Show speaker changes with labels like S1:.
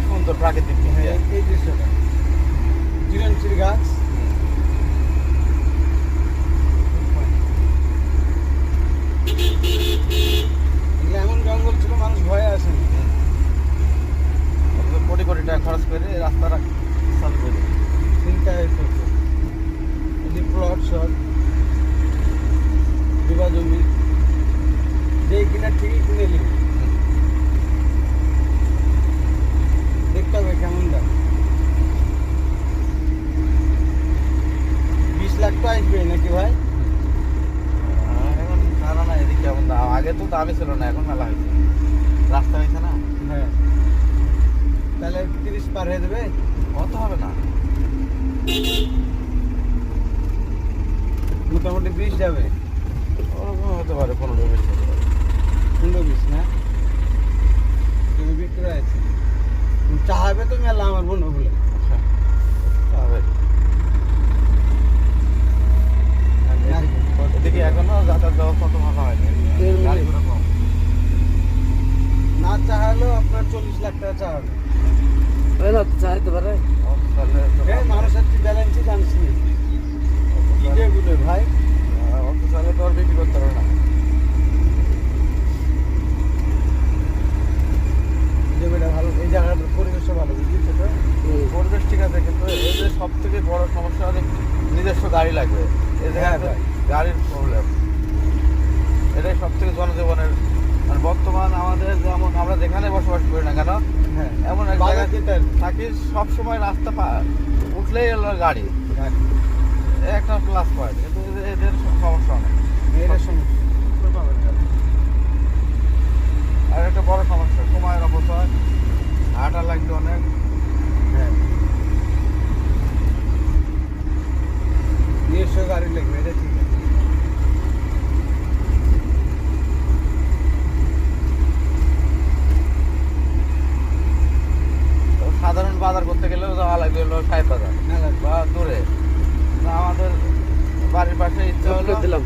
S1: সুন্দর প্রাকৃতিক হ্যাঁ, এই দৃশ্যটা। দামই ছিল না এখন মেলা হয়েছে। রাস্তা হয়েছে না?
S2: হ্যাঁ। তাহলে তিরিশ পার হয়ে যাবে?
S1: অত হবে না।
S2: মোটামুটি বিশ যাবে?
S1: ওরকম হতে পারে পনেরো বিশ হতে পারে।
S2: পনেরো বিশ না? তুমি বিক্রয় আছে। চাহাবে তো মেলা আমার মনে বলে। লাখ টাকা চাহাবে
S3: চাইতে পারে।
S2: মানুষের কি ব্যালেন্সই জানিস নি। ভাই?
S1: আহ, তো আর বিক্রি করতে পারবে না।
S2: ভালো এই জায়গাটার পরিবেশটা ভালো বুঝলি তো?
S1: পরিবেশ ঠিক আছে কিন্তু এদের সব থেকে বড় সমস্যা হচ্ছে নিজস্ব গাড়ি লাগবে। এদের
S2: হ্যাঁ,
S1: গাড়ির প্রবলেম এটাই সব থেকে জনজীবনের বর্তমান আমাদের যেমন আমরা যেখানে বসবাস করি না কেন
S2: হ্যাঁ।
S1: এমন এক
S2: জায়গা
S1: জায়গায়। থাকি সব সময় রাস্তা পা- উঠলেই এলো গাড়ি। এ একটা প্লাস পয়েন্ট কিন্তু এদের- এদের সমস্যা অনেক
S2: সমস্যা
S1: আর একটা বড় সমস্যা সময়ের অপচয়। হাঁটা লাগবে অনেক
S2: হ্যাঁ নিজস্ব গাড়ি লাগবে এটা ঠিক আছে
S1: তো সাধারণ বাজার করতে গেলেও যাওয়া লাগবে হলো সাহেব বাজার।
S2: না
S1: বা দূরে। আমাদের বাড়ির পাশে ইচ্ছা হলো
S3: দিলাম।